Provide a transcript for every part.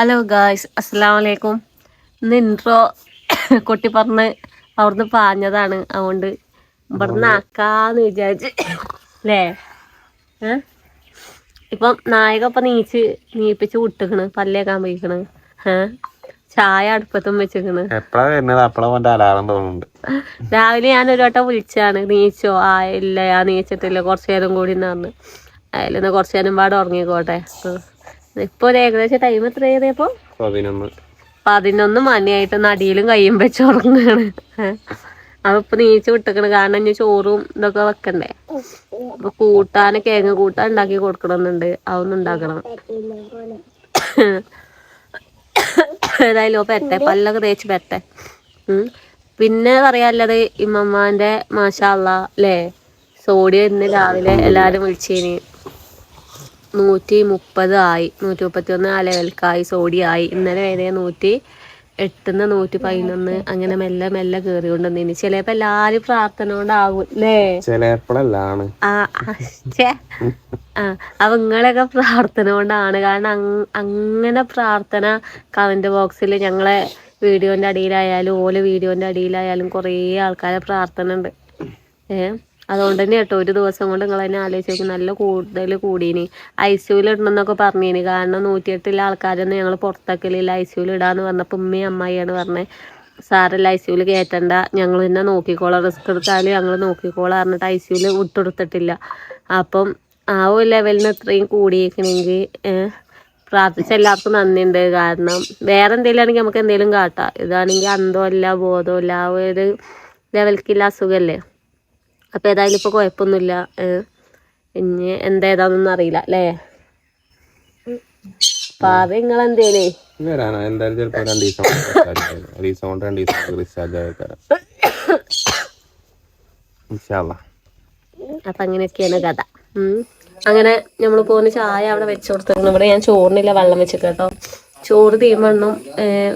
Hello guys അസ്സാം വലൈക്കും ഇന്ന് ഇൻട്രോ കൊട്ടി പറഞ്ഞ് അവിടുന്ന് പാഞ്ഞതാണ്. അതുകൊണ്ട് ഇവിടുന്ന് ആക്കാന്ന് വിചാരിച്ച്. അല്ലേ ഇപ്പം നായക ഇപ്പം നീച്ച് നീപ്പിച്ച് വിട്ടിക്കണ്. പല്ലേക്കാൻ പോയിക്കണ്. ചായ അടുപ്പത്തും വെച്ചിക്കണ്. രാവിലെ ഞാൻ ഒരു വട്ടം വിളിച്ചാണ്. നീച്ചോ? ആ ഇല്ല ഞാൻ നീച്ചിട്ടില്ല. കുറച്ചു നേരം കൂടി എന്ന് പറഞ്ഞു അതിലെന്ന് കുറച്ചു നേരം പാടെ ഉറങ്ങിക്കോട്ടെ. ഇപ്പോൾ ഒരു ഏകദേശം ടൈം എത്ര ചെയ്തപ്പോ പതിനൊന്ന്. മണിയായിട്ട് നടിയിലും കയ്യും വെച്ച് ഉറങ്ങാണ്. അപ്പൊ ഇപ്പൊ നീച്ച് വിട്ടക്കണ്. കാരണം ഇനി ചോറും ഇതൊക്കെ വെക്കണ്ടേ? അപ്പൊ കൂട്ടാന് കേങ്ങ കൂട്ടാൻ ഉണ്ടാക്കി കൊടുക്കണമെന്നുണ്ട്. അതൊന്നും ഉണ്ടാക്കണം. ഏതായാലും പെട്ടെ പല്ലൊക്കെ തേച്ച് പെട്ടെ ഉം. പിന്നെ പറയാനുള്ളത് ഇമ്മമ്മാന്റെ മാഷാള്ള അല്ലേ സോഡിയം ഇന്ന് രാവിലെ എല്ലാരും വിളിച്ചേന്. നൂറ്റി മുപ്പത് ആയി നൂറ്റി മുപ്പത്തി ഒന്ന് ആ ലെവൽക്കായി സോഡി ആയി. ഇന്നലെ വരെ നൂറ്റി എട്ടുന്ന് നൂറ്റി പതിനൊന്ന് അങ്ങനെ മെല്ലെ മെല്ലെ കയറി കൊണ്ടുവന്നിനി ചിലപ്പോ എല്ലാരും പ്രാർത്ഥന കൊണ്ടാകും ചിലപ്പോഴല്ലാണ്. ആ അപ്പൊ നിങ്ങളൊക്കെ പ്രാർത്ഥന കൊണ്ടാണ്. കാരണം അങ്ങനെ പ്രാർത്ഥന കമന്റ് ബോക്സിൽ ഞങ്ങളെ വീഡിയോന്റെ അടിയിലായാലും ഓലെ വീഡിയോന്റെ അടിയിലായാലും കുറേ ആൾക്കാരെ പ്രാർത്ഥന ഉണ്ട് ഏ? അതുകൊണ്ട് തന്നെ കേട്ടോ ഒരു ദിവസം കൊണ്ട് നിങ്ങൾ തന്നെ ആലോചിച്ചു നല്ല കൂടുതൽ കൂടീനി. ഐ സിയുയിൽ ഇടണമെന്നൊക്കെ പറഞ്ഞീനി. കാരണം നൂറ്റിയെട്ടിലെ ആൾക്കാരൊന്നും ഞങ്ങൾ പുറത്താക്കലില്ല ഐ സിയുയിൽ ഇടാന്ന് പറഞ്ഞപ്പോൾ ഉമ്മയും അമ്മായിയാണ് പറഞ്ഞത് സാറല്ല ഐ സിയുയിൽ കയറ്റണ്ട. ഞങ്ങൾ തന്നെ നോക്കിക്കോളാം. റിസ്ക് എടുത്താലും ഞങ്ങൾ നോക്കിക്കോളാം പറഞ്ഞിട്ട് ഐ സിയുയിൽ വിട്ടെടുത്തിട്ടില്ല അപ്പം ആ ഒരു ലെവലിന് ഇത്രയും കൂടിയേക്കണമെങ്കിൽ പ്രാർത്ഥിച്ച എല്ലാവർക്കും നന്ദിയുണ്ട്. കാരണം വേറെ എന്തെങ്കിലും ആണെങ്കിൽ നമുക്ക് എന്തെങ്കിലും കാട്ടാം. ഇതാണെങ്കിൽ അന്തമില്ല ബോധമില്ല ആ ഒരു ലെവൽക്കില്ല അസുഖമല്ലേ അപ്പം ഏതായാലും ഇപ്പോൾ കുഴപ്പമൊന്നുമില്ല ഇനി എന്തായതാന്നൊന്നും അറിയില്ല അല്ലേ? പാവ നിങ്ങൾ എന്തേലേ? വരാനോ. എന്തായാലും ചിലപ്പോ രണ്ടു ദിവസം കൊണ്ട് discharge ആവും. ഒരു ദിവസം കൊണ്ട് രണ്ടു ദിവസം ഡിസ്ചാർജ് ആയേക്കാരം അപ്പം അങ്ങനെയൊക്കെയാണ് കഥ. ഉം. അങ്ങനെ നമ്മൾ പോകുന്ന ചായ അവിടെ വെച്ച് കൊടുത്തിരുന്നു ഇവിടെ ഞാൻ ചോറിനില്ല വെള്ളം വെച്ചിട്ട് കേട്ടോ ചോറ് തീമണ്ണം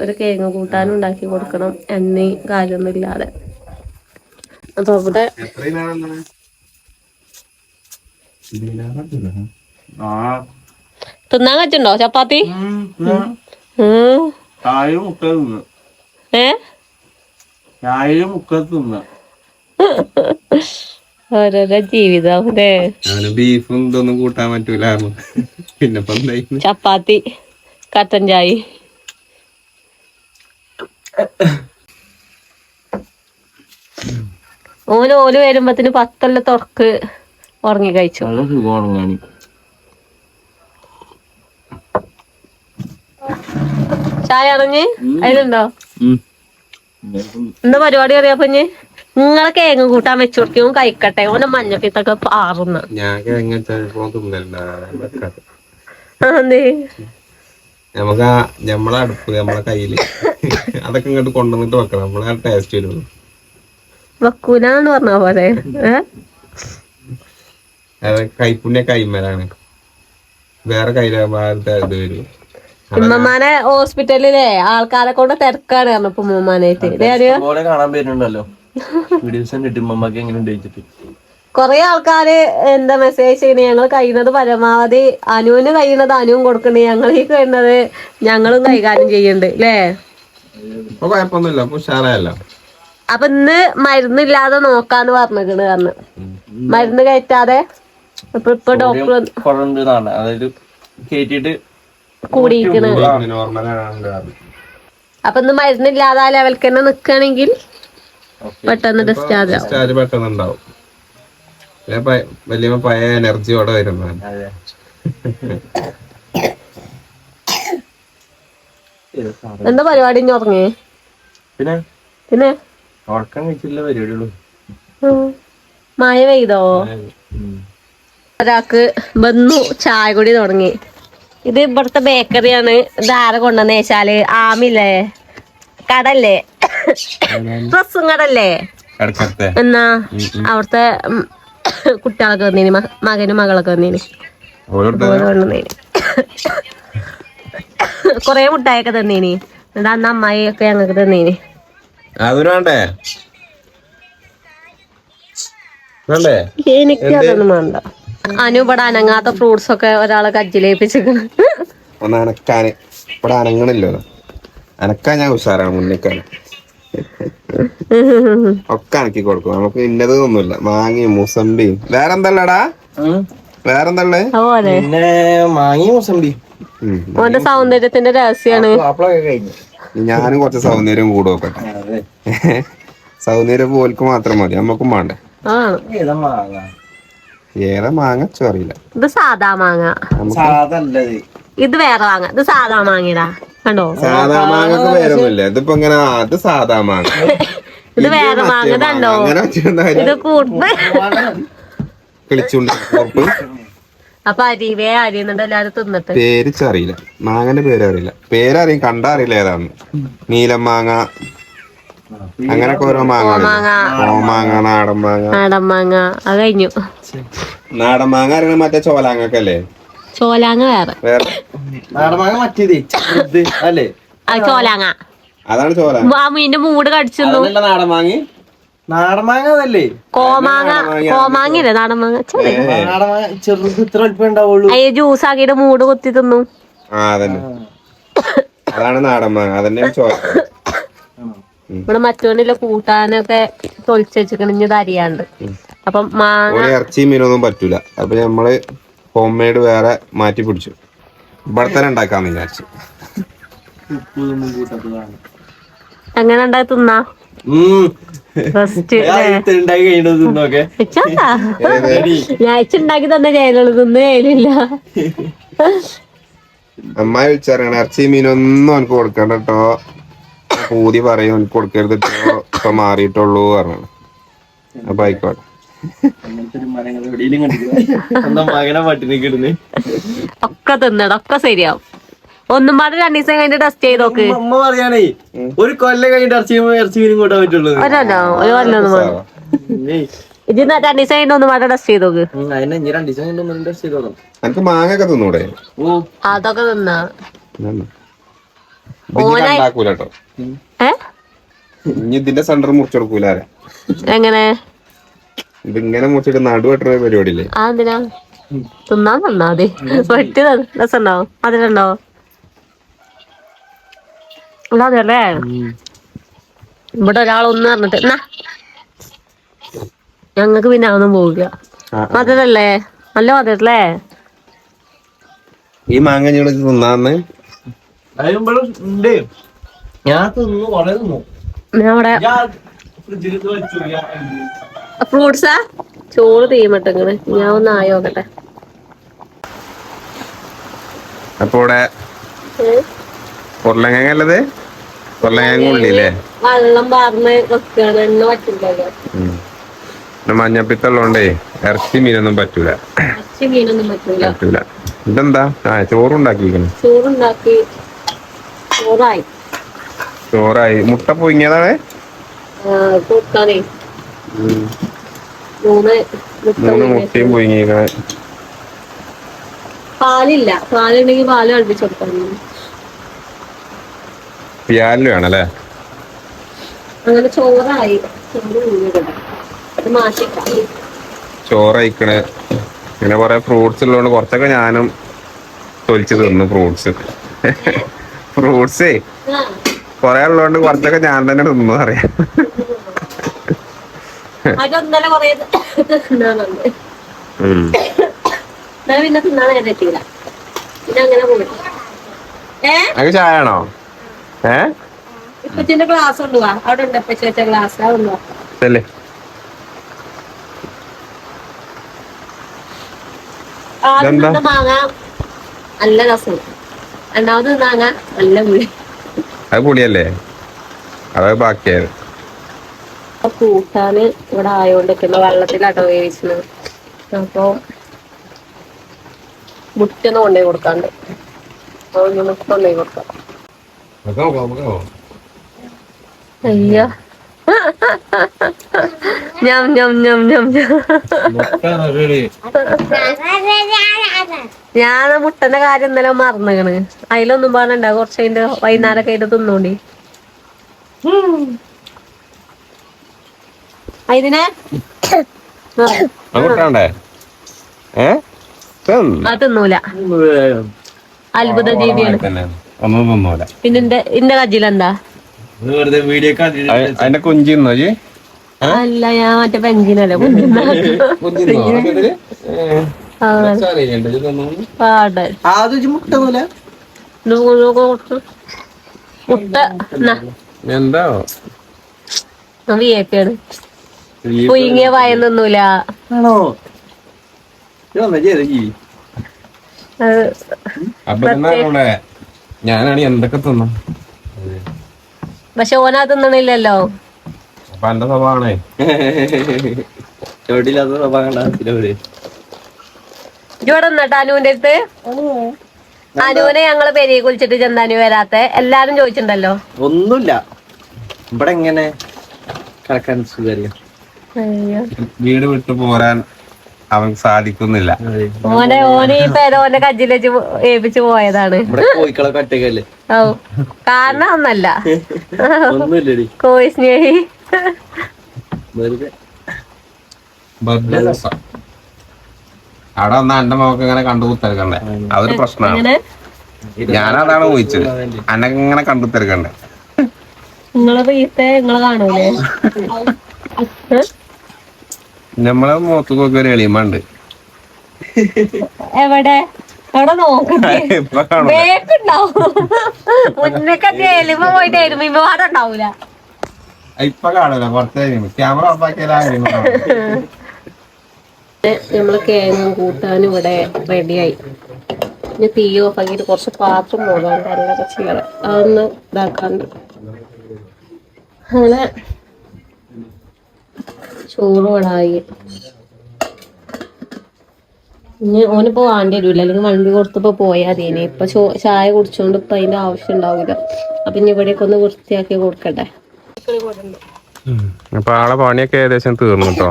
ഒരു കിഴങ്ങ് കൂട്ടാനും ഉണ്ടാക്കി കൊടുക്കണം. എണ്ണയും കാര്യമൊന്നും ഇല്ലാതെ. അപ്പൊ അവിടെ തിന്നാൻ കറ്റുണ്ടോ ചപ്പാത്തി? ഏ? ഓരോരോ ജീവിതം അല്ലേ? അവന് ബീഫും ഇതൊന്നും കൂട്ടാൻ പറ്റൂലായിരുന്നു. പിന്നെ ചപ്പാത്തി കട്ടൻ ചായ. ഓന് ഓൽ വരുമ്പത്തിന് പത്തല്ല തുറക്ക് ഉറങ്ങി കഴിച്ചു. നല്ല സുഖമാണ് ഞാൻ ചായ അറിഞ്ഞ് അതിലുണ്ടോ? എന്താ പരിപാടി അറിയാപ്പ ഇഞ്ഞ്? നിങ്ങളെ കേങ്ങ് കൂട്ടാൻ വെച്ചു കൊടുക്കും കഴിക്കട്ടെ. ഓനെ മഞ്ഞപ്പിത്തൊക്കെ പാറുന്ന. നമുക്ക് നമ്മളെ അടുപ്പ് നമ്മളെ കയ്യിൽ. അതൊക്കെ ഇങ്ങോട്ട് കൊണ്ടുവന്നിട്ട് വെക്കണം. നമ്മളെ ടേസ്റ്റ് വരുള്ളൂ. വെക്കൂലെന്ന് പറഞ്ഞ പോലെ കൈപ്പുണ്യ കൈമലാണ്. വേറെ വരും. ഉമ്മമാനെ ഹോസ്പിറ്റലിലെ ആൾക്കാരെ കൊണ്ട് തിരക്കാണ് പറഞ്ഞപ്പോ ഉമ്മമാനായിട്ട് കാണാൻ കൊറേ ആൾക്കാര് എന്താ മെസ്സേജ് ചെയ്യുന്നത് ഞങ്ങൾ കഴിയുന്നത് പരമാവധി അനുവിന് കഴിയുന്നത് അനുവും കൊടുക്കണേ. ഞങ്ങൾ ഈ കഴിയുന്നത് ഞങ്ങളും കൈകാര്യം ചെയ്യുന്നുണ്ട് ല്ലേ? ഇപ്പൊ കുഴപ്പമൊന്നുമില്ല. ഇപ്പൊ ഉഷാറായല്ലോ. അപ്പൊ ഇന്ന് മരുന്നില്ലാതെ നോക്കാന്ന് പറഞ്ഞിക്കണ് പറഞ്ഞു മരുന്ന് കയറ്റാതെ ഇപ്പൊ ഇപ്പൊ ഡോക്ടർ കുറഞ്ഞതാണ് അതായത് കേറ്റിട്ട് കൂടിയിരിക്കണ്. അപ്പൊ ഇന്ന് മരുന്നില്ലാതെ ആ ലെവൽക്ക് തന്നെ നിക്കുകയാണെങ്കിൽ പെട്ടെന്ന് ഡിസ്ചാർജ് ആവും. ഡിസ്ചാർജ് പെട്ടെന്ന് ഉണ്ടാവും പിന്നെ പ- വലിയ പഴയ എനർജിയോടെ വരുന്നതാണ് അതെ. എന്താ പരിപാടി ഇനി പിന്നെ? പിന്നെ? ഉറക്കം കഴിച്ചില്ല പരിപാടിയുള്ളൂ. ഉം. മഴ പെയ്തോ? ഒരാൾക്ക് വന്നു ചായ കൂടി തുടങ്ങി. ഇത് ഇവിടുത്തെ ബേക്കറിയാണ് ധാര കൊണ്ടെന്ന് കൊണ്ടുവന്ന് വെച്ചാൽ? ആമില്ലേ? കടല്ലേ? ഡ്രസ്സും കടല്ലേ? എന്നാ അവിടുത്തെ കുട്ടികളൊക്കെ വന്നീനി മകനും മകളൊക്കെ വന്നീനി. കൊറേ മുട്ടായൊക്കെ തന്നീനി. എന്നിട്ട് അന്ന് അമ്മായി ഒക്കെ ഞങ്ങൾക്ക് തന്നീനി. അതൊരു വേണ്ടേ? വേണ്ടേ? എനിക്ക് അതൊന്നും വേണ്ട. അനുപട അനങ്ങാത്ത ഫ്രൂട്ട്സ് ഒക്കെ ഒരാളെ കജ്ജിലേപ്പിച്ചിരിക്കണ് ഒന്ന് അനക്കാന് ഇവിടെ അനങ്ങണില്ലോ അനക്കാൻ ഞാൻ ഉഷാറാണ് മുന്നിക്കാൻ. ഒക്കെ അനക്കി കൊടുക്കും. നമുക്ക് ഇന്നത് ഒന്നുമില്ല മാങ്ങയും മുസമ്പിയും. വേറെന്തല്ലടാ? വേറെന്തല്ലേ? മാങ്ങയും മുസമ്പി ഓന്റെ സൗന്ദര്യത്തിന്റെ രഹസ്യാണ്. അപ്പളൊക്കെ കഴിഞ്ഞു. ഞാനും കുറച്ച് സൗന്ദര്യം കൂടെ നോക്കട്ടെ സൗന്ദര്യം പോൽക്ക് മാത്രം മതി നമ്മക്കും വേണ്ടേ ആ. ഏതാ മാങ്ങ? ചോറിയില്ല മാങ്ങ അറിയില്ല. ഇത് സാധാ മാങ്ങ. ഇത്. വേറെ മാങ്ങ. ഇത് സാധാ മാങ്ങടാ. കണ്ടോ? സാധാ മാങ്ങക്ക് വേറൊന്നുമില്ല ഇതിപ്പോ ഇങ്ങനെ അത് ഇത് സാധാ മാങ്ങ. ഇത് വേറെ മാങ്ങ കണ്ടോ? ഇത് കൂടുതൽ കളിച്ചുണ്ട് അപ്പൊ അരിവേ അരിയുന്നുണ്ട് എല്ലാരും തിന്നിട്ട്. പേര് അറിയില്ല മാങ്ങന്റെ പേര് അറിയില്ല പേരറിയും കണ്ടാ അറിയില്ല ഏതാണ്. നീലം മാങ്ങ അങ്ങനൊക്കെ ഓരോ മാങ്ങ മാങ്ങ. നാടൻ മാങ്ങ. നാടൻ മാങ്ങ. അത് കഴിഞ്ഞു. നാടൻ മാങ്ങ അറിയണ മറ്റേ ചോലാങ്ങക്കല്ലേ? ചോലാങ്ങ വേറെ. വേറെ. നാടൻ മാങ്ങ മറ്റേത്. അല്ലേ? ചോലാങ്ങ. അതാണ് ചോലാങ്ങ. ആ മീന്റെ മൂട് കടിച്ചു നാടൻ മാങ്ങി. നാടൻ മാങ്ങ അതല്ലേ കോമാങ്ങ കോമാങ്ങല്ലേ നാടമാങ്ങ ചെറിയ ചെറുത് ഇത്ര വലിപ്പം ഉണ്ടാവുള്ളൂ. അയ്യ ജ്യൂസ് ആക്കിയിട്ട് മൂട് കുത്തി തിന്നു. ആ അതന്നെ. അതാണ് നാടൻ മാങ്ങ അതന്നെ ഇവിടെ മറ്റോണ്ടില്ല കൂട്ടാനൊക്കെ തൊളിച്ചുവെച്ചിട്ട് അരിയാണ്ട്. അപ്പം മാങ്ങ ഒരു ഇറച്ചിയും മീനൊന്നും പറ്റൂല. അപ്പൊ നമ്മൾ ഹോം മെയ്ഡ് വേറെ മാറ്റി പിടിച്ചു. ഇവിടെ തന്നെ ഉണ്ടാക്കാന്ന് വിചാരിച്ചു. എങ്ങനെ ഉണ്ടായി തിന്നാ? ഉണ്ടാക്കി തന്നെ ജയിലുള്ളൂ തിന്ന് ജയിലില്ല അമ്മായി വിളിച്ചറിയണ ഇറച്ചി മീനൊന്നും എനിക്ക് കൊടുക്കണ്ട കേട്ടോ പൂതി പറയും എനിക്ക് കൊടുക്കരുത് കേട്ടോ ഇപ്പൊ മാറിയിട്ടുള്ളൂ പറഞ്ഞു അപ്പൊ ആയിക്കോട്ടെ. ഒക്കെ തിന്നടൊക്കെ ശരിയാവും. ഒന്നും പാടെ രണ്ടു ദിവസം കഴിഞ്ഞിട്ട് ടെസ്റ്റ് ചെയ്ത് നോക്ക്. അമ്മ പറയാണേ ഒരു കൊല്ലം കഴിഞ്ഞിട്ട് ഇറച്ചി ഇറച്ചി മീനും കൂട്ടാൻ പറ്റുള്ളൂ. ഒരല്ലോ ഒരു ഇത് രണ്ടു ദിവസം കഴിഞ്ഞിട്ട് ഒന്നും പാടെ ടെസ്റ്റ് ചെയ്ത് നോക്ക്. എനിക്ക് തിന്നൂടെ? അതൊക്കെ തിന്നാ. ഇനി ഇതിന്റെ സെന്റർ മുറിച്ചെടുക്കൂല എങ്ങനെ? ഇതിങ്ങനെ മുറിച്ചിട്ട് നടുവെട്ടുന്ന പരിപാടിയില്ലേ? ആ എന്തിനാ തിന്നാൻ തന്നാ മതി. വെട്ടി രസമുണ്ടോ അതിലുണ്ടോ അതല്ലേ ഇവിടെ ഒരാൾ ഒന്ന് പറഞ്ഞിട്ട് എന്നാ ഞങ്ങക്ക് പിന്നെ അതൊന്നും പോവില്ല. മധുരല്ലേ? നല്ല മധുരല്ലേ? ഈ മാങ്ങ ഞങ്ങൾ തിന്നാന്ന്. ഞാൻ തിന്നു കൊറേ തിന്നു. അവിടെ ഫ്രൂട്ട്സാ? ചോറ് തീമട്ടിങ്ങനെ ഞാൻ ഒന്ന് ആയോക്കട്ടെ അപ്പൊ ഇവിടെ ഉരുളങ്ങ ഉള്ളില്ലേ വെള്ളം പാർന്ന് വെക്കാണ് എണ്ണ പറ്റില്ലല്ലോ. മഞ്ഞപ്പിത്തുള്ളതുകൊണ്ടേ ഇറച്ചി മീനൊന്നും പറ്റൂല. മീനൊന്നും പറ്റൂല. ഇതെന്താ? ആ ചോറുണ്ടാക്കിയിരിക്കണം ചോറുണ്ടാക്കി. ചോറായി. ചോറായി. മുട്ട പൊയിങ്ങിയതാണ് മൂന്ന്. മുട്ടയും പൊയിങ്ങിയിരിക്കണേ പാലില്ല. പാലുണ്ടെങ്കിൽ പാൽ അടുപ്പിച്ചു കൊടുക്കണം പിയാലിന് വേണല്ലേ? അങ്ങനെ ചോറായി. ചോറയിക്കണ്. പിന്നെ കൊറേ ഫ്രൂട്ട്സ് ഉള്ളതുകൊണ്ട് കുറച്ചൊക്കെ ഞാനും തൊലിച്ചു തിന്നു ഫ്രൂട്ട്സ് ഫ്രൂട്ട്സേ കൊറേ ഉള്ളതുകൊണ്ട് കുറച്ചൊക്കെ ഞാൻ തന്നെ തിന്നു അറിയാം പിന്നെ ചായ ആണോ ഏ? ഇപ്പച്ചിന്റെ ഗ്ലാസ് കൊണ്ടുപോവാ അവിടെ ഉണ്ട് ഇപ്പച്ചി വെച്ച ഗ്ലാസ് അത് കൊണ്ടുപോവാ ഇതല്ലേ? ആദ്യം? മാങ്ങ നല്ല രസം. രണ്ടാമത് മാങ്ങ നല്ല പുളി. അത് പൊടിയല്ലേ അത് ബാക്കിയായത്. കൂട്ടാന് ഇവിടെ ആയോണ്ടിരിക്കുന്ന വെള്ളത്തിലാട്ടോ വേവിച്ചത്. അപ്പൊ മുറ്റൊന്നും കൊണ്ടുപോയി കൊടുക്കാണ്ട്. അപ്പൊ മുട്ട കൊണ്ടുപോയി കൊടുക്കാം. അയ്യോ ഞം ഞം ഞം ഞം. ഞാൻ മുട്ടന്റെ കാര്യം ഇന്നലെ മറന്നേക്കണ്. അതിലൊന്നും പറഞ്ഞണ്ട കുറച്ച് അതിന്റെ വൈകുന്നേരമൊക്കെ ആയിട്ട് തിന്നോണ്ടി. അതിനെ അത് തിന്നൂല. അത്ഭുത ജീവിയാണ്. ഒന്നും തിന്നൂല പിന്നെ എന്റെ കജിലെന്താ? അതിന്റെ കുഞ്ചി തിന്നോ ജി അല്ല ഞാൻ മറ്റേ പെഞ്ചിനല്ലേ പാടെ ആദ്യം മുട്ടൊന്നുമില്ല നോക്ക് നോക്ക് നോക്ക്. മുട്ട എന്നാ എന്താ? വി ഐ പി ആണ്? പുയിങ്ങിയ വായനൊന്നുമില്ല ആണോ ഞാനാണ് എന്തൊക്കെ തിന്നും? പക്ഷെ ഓനാ തിന്നണില്ലല്ലോ. അപ്പൊ എന്റെ സ്വഭാവമാണേ. എവിടെയില്ലാത്ത സ്വഭാവം കണ്ടാ ഇവിടെ അനുവിന്റെ അടുത്ത്? അനുവിനെ ഞങ്ങൾ പെരിയെ കുളിച്ചിട്ട് ചെന്താനു വരാത്ത. എല്ലാരും ചോദിച്ചിട്ടുണ്ടല്ലോ. ഒന്നുമില്ല. ഇവിടെ എങ്ങനെ? കിടക്കാൻ സുഖറിയാം വീട് വിട്ടു പോരാൻ അവൻ സാധിക്കുന്നില്ല. ഓനെ ഓനെ ഈ പേര ഓന്റെ കജ്ജിൽ വെച്ച് ഏൽപ്പിച്ച് പോയതാണ്. ഓ കാരണം ഒന്നല്ല കോഴി സ്നേഹി. അവിടെ വന്ന എന്റെ മോക്ക് ഇങ്ങനെ കണ്ടുകുത്തിരക്കണ്ടേ അതൊരു പ്രശ്നമാണ് ഞാനതാണ് ചോദിച്ചത് അന്നൊക്കെ ഇങ്ങനെ കണ്ടു തിരക്കണ്ടേ നിങ്ങളെ വീട്ടെ നിങ്ങളെ കാണൂലേ? നമ്മളെ മോത്തുകൊക്കെ ഒരു എളിയുമ്പണ്ട് എവിടെ? മുന്നൊക്കെ എലിമ പോയിട്ട് ഇപ്പൊ കാണൂല. കുറച്ച് ക്യാമറ നമ്മൾ കേങ്ങും കൂട്ടാനും ഇവിടെ റെഡിയായി. ഇനി തീ ഓഫ് ആക്കിയിട്ട് കുറച്ച് പാത്രം പോകാൻ കല്ലൊക്കെ ചെയ്യണം. അതൊന്ന് ഇതാക്കാണ്ട്. അങ്ങനെ ചോറ് ഇടായി ഇനി ഓനിപ്പോ വാണ്ടി വരൂല. അല്ലെങ്കിൽ വണ്ടി കൊടുത്തപ്പോ പോയാ മതിയേനെ. ഇപ്പൊ ചോ ചായ കുടിച്ചോണ്ട് ഇപ്പൊ അതിന്റെ ആവശ്യം ഉണ്ടാവില്ല അപ്പൊ ഇനി ഇവിടേക്ക് ഒന്ന് വൃത്തിയാക്കി കൊടുക്കട്ടെ. അപ്പൊ ആളെ പണിയൊക്കെ ഏകദേശം തീർന്നു കേട്ടോ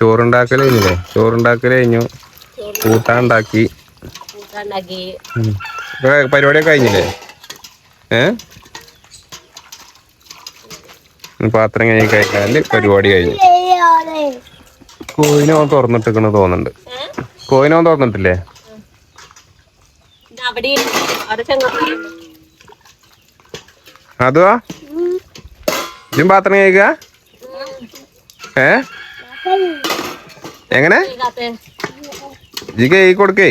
ചോറുണ്ടാക്കൽ കഴിഞ്ഞില്ലേ? ചോറുണ്ടാക്കൽ കഴിഞ്ഞു. കൂട്ടാൻ ഉണ്ടാക്കി. കൂട്ടാണ്ടാക്കി. പരിപാടിയൊക്കെ കഴിഞ്ഞില്ലേ? ഏ? ഇനി പാത്രം കഴിഞ്ഞ് കഴിഞ്ഞാൽ പരിപാടി കഴിഞ്ഞു. കോയിനെ ഓൻ തുറന്നിട്ടിക്കണ് തോന്നുന്നുണ്ട്. കോയിനെ തുറന്നിട്ടില്ലേ? അതുവാ? ഇതും പാത്രം കഴിക്കുക ഏ? എങ്ങനെ? ഇജ് കൈ കൊടുക്കേ.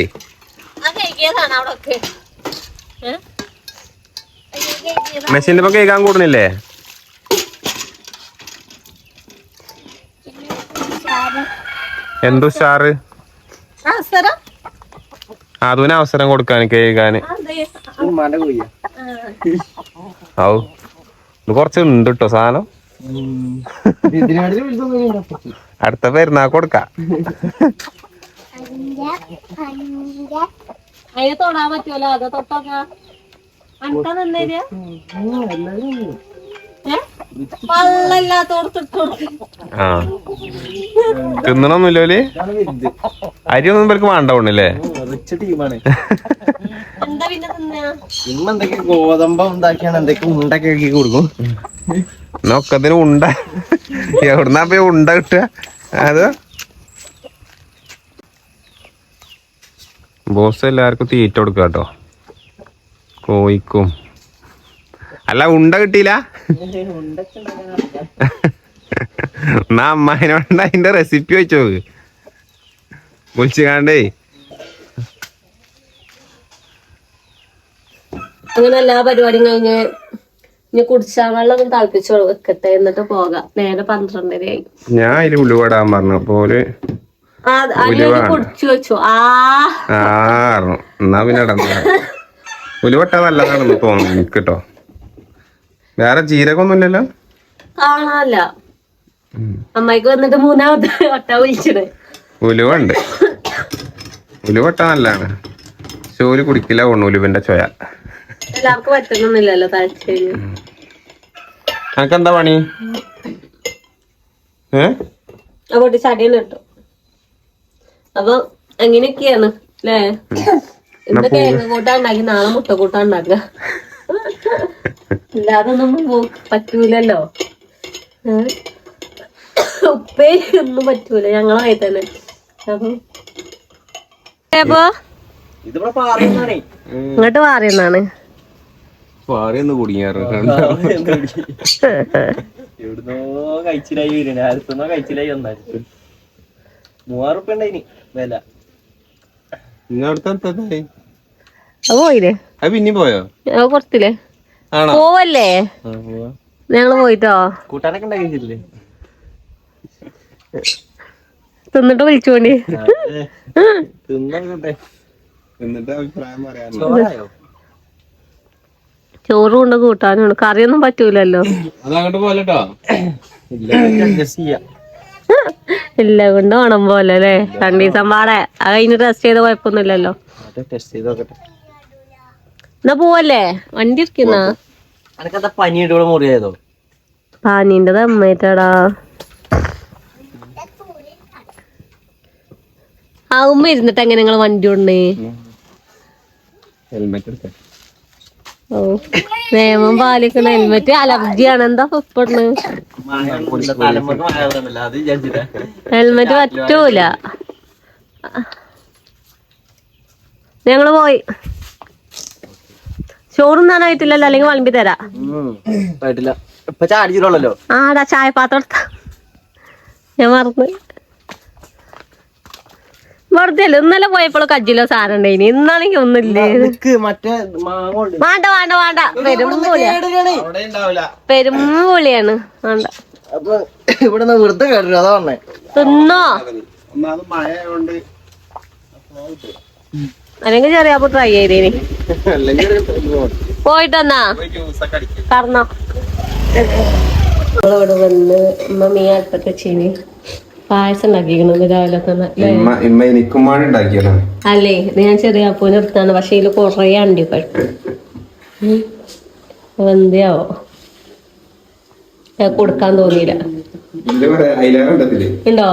മെഷീന്റെ ഇപ്പൊ കേൾക്കാൻ കൂടുന്നില്ലേ? എന്തുഷാറ് അതിന് അവസരം? കൊടുക്കാൻ കേൾക്കാന്. ഔ. ഇത് കുറച്ച് ഉണ്ട് കേട്ടോ സാധനം. അടുത്ത പെരുന്നാ കൊടുക്കാം. തൊടാൻ പറ്റുമല്ലോ? അത് തൊട്ടോക്കാ? അനക്കാ അരി ഒന്നും പേർക്ക് അരിയൊന്നും ഇവർക്ക് വേണ്ട ഉണ്ടല്ലേ റിച്ച് ടീമാണ്. ഇമ്മ എന്തൊക്കെ ഗോതമ്പം ഉണ്ടാക്കിയാണ്? എന്തൊക്കെ ഉണ്ടൊക്കെ ആക്കി കൊടുക്കും. നോക്കത്തിന് ഉണ്ട. എവിടുന്നാ പോയി ഉണ്ട കിട്ടുക? അത്? ബോസ് എല്ലാവർക്കും തീറ്റ കൊടുക്കാട്ടോ കേട്ടോ. കോഴിക്കും. അല്ല ഉണ്ട കിട്ടിയില്ല എന്നാ അമ്മായിനോണ്ട് അതിന്റെ റെസിപ്പി വെച്ചോ നോക്ക് വിളിച്ചുകാണ്ടേ അങ്ങനെ എല്ലാ പരിപാടിയും കഴിഞ്ഞ് ഇനി കുടിച്ചാ വെള്ളം ഒന്ന് തിളപ്പിച്ച് വെക്കട്ടെ എന്നിട്ട് പോകാം നേരെ പന്ത്രണ്ടരയായി ഞാൻ അതിൽ ഉള്ളുപാടാൻ പറഞ്ഞു പോലെ കുടിച്ചു വെച്ചു ആ എന്നാ പിന്നെ ഉലുവട്ട നല്ലതാണെന്ന് തോന്നുന്നു എനിക്ക് കേട്ടോ വേറെ ജീരകമൊന്നുമില്ലല്ലോ? കാണാല്ല അമ്മയ്ക്ക് വന്നിട്ട് മൂന്നാമത്തെ വട്ട വിളിച്ചത്. ഉലുവ ഉണ്ട് ഉലുവട്ട നല്ലതാണ് ചോൽ കുടിക്കില്ല ഒന്ന് ഉലുവിന്റെ ചോയ. എല്ലാവർക്കും പറ്റണമെന്നില്ലല്ലോ താഴ്ചയിൽ നിനക്ക് എന്താ പണി? ഏ? അങ്ങോട്ട് ചടിയാണ് കേട്ടോ അപ്പൊ അങ്ങനെയൊക്കെയാണ് അല്ലേ ഇന്ന് നാളെ മുട്ട അല്ലാതെ പറ്റൂലല്ലോ. ഉപ്പേ ഉപ്പേരി ഒന്നും പറ്റൂല. ഞങ്ങളായി തന്നെ. അപ്പൊ? ഇങ്ങോട്ട് പാറിയെന്നാണ്. പാറിയൊന്ന് കുടുങ്ങിയാറ്. എവിടുന്നോ കഴിച്ചിലായി വരണേ അടുത്തുനിന്നോ കഴിച്ചിലായി വന്നാൽ മൂവായിരം ഉറുപ്പ ഉണ്ടായിനി വില. ഇന്ന് അവിടുത്തെ എന്തായി? അത് പോയില്ലേ? അത് പിന്നെയും പോയോ? പുറത്തില്ലേ? പോവല്ലേ? ഞങ്ങൾ പോയിട്ടോ? കൂട്ടാനൊക്കെ ഉണ്ടാക്കിയില്ലേ തിന്നിട്ട് വിളിച്ചോണ്ടി ചോറ് കൊണ്ട് അഭിപ്രായം പറയാനോ? ചോറായോ? ചോറും ഉണ്ട് കൂട്ടാനും ഉണ്ട് കറിയൊന്നും പറ്റൂലല്ലോ. അത് അങ്ങോട്ട് പോലട്ടോ ഇല്ല അഡ്ജസ്റ്റ് ചെയ്യാം. ഇല്ല കൊണ്ട് വേണം പോലെ അല്ലേ രണ്ടു ദിവസം പാടെ. അത് കഴിഞ്ഞ് ടെസ്റ്റ് ചെയ്ത കുഴപ്പമൊന്നുമില്ലല്ലോ. അത് ടെസ്റ്റ് ചെയ്ത് നോക്കട്ടെ. എന്നാ പോവല്ലേ? വണ്ടി ഇരിക്കുന്ന അനക്കത്തെ പനിയുടെ കൂടെ മുറിയായതോ? പാനീന്റെത് അമ്മേറ്റാടാ ആ ഉമ്മ ഇരുന്നിട്ട് എങ്ങനെ നിങ്ങൾ വണ്ടി കൊണ്ടേ ഹെൽമെറ്റ് എടുത്തേ. ഓ നിയമം പാലിക്കണ ഹെൽമെറ്റ് അലർജിയാണ്. എന്താ വിചാരിച്ചില്ല ഹെൽമെറ്റ് പറ്റൂല. ഞങ്ങൾ പോയി. ചോറുന്നാനായിട്ടില്ലല്ലോ അല്ലെങ്കിൽ വിളമ്പി തരാ. ആ ഇപ്പൊ ചാടിച്ചിട്ടുള്ളല്ലോ ആടാ ചായപാത്രം എടുത്ത ഞാൻ മറന്നു. വെറുതെ അല്ല ഇന്നലെ പോയപ്പോൾ കജ്ജിലോ സാധനം ഉണ്ടായിനി ഇന്നാണെങ്കിൽ ഒന്നില്ലേ നിക്ക് മറ്റേ മാങ്ങ ഉണ്ട്. വേണ്ട വേണ്ട വേണ്ട. പെരും പുളിയാ. അവിടെ ഉണ്ടാവില്ല. പെരും പുളിയാണ്. വേണ്ട. ഇവിടെ വെറുതെ അതാ തിന്നോ. മഴ അല്ലെങ്കിൽ ചെറിയ ട്രൈ ചെയ്തേനി. പോയിട്ടെന്നാ? കറന്നോ. ഇവിടെ വന്ന് ഉമ്മ മീ അടുപ്പത്ത് ചെയ്യുന്നു പായസം ഉണ്ടാക്കിക്കണത് രാവിലെ തന്നെ അല്ലേ ഞാൻ ചെറിയ അപ്പൂന് എടുത്താണ് പക്ഷെ ഇതിൽ കുറേ അണ്ടി പറ്റും എന്തിയാവോ അത് കൊടുക്കാൻ തോന്നിയില്ല. ഉണ്ടോ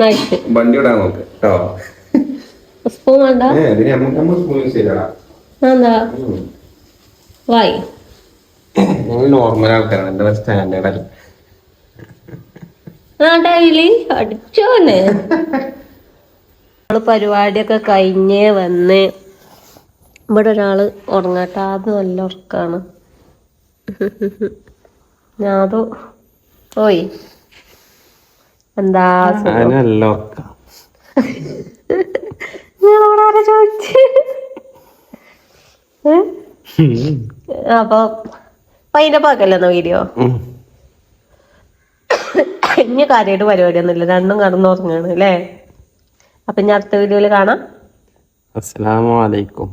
നൈസ് വണ്ടി വിടാൻ നോക്ക്. കേട്ടോ. സ്പൂൺ വേണ്ട എന്താ വായി നോർമൽ ആൾക്കാരാണ് എന്റെ സ്റ്റാൻഡേർഡ് അല്ല. അടിച്ചോനെ നമ്മൾ പരിപാടിയൊക്കെ കഴിഞ്ഞേ വന്ന് ഇവിടെ ഒരാൾ ഉറങ്ങാട്ടാതെ നല്ല ഉറക്കാണ്. ഞാതോ ഓയ്. എന്താ നല്ല ഉറക്കം. നിങ്ങളോട് ആരാ ചോദിച്ച്? അപ്പൊ പൈന്റെ പാക്കല്ലെന്ന വീഡിയോ ഇനി കാര്യമായിട്ട് പരിപാടിയൊന്നുമില്ല. രണ്ടും കടന്നുറങ്ങാണ് അല്ലേ? അപ്പൊ ഇനി അടുത്ത വീഡിയോയിൽ കാണാം. അസ്സലാമു അലൈക്കും.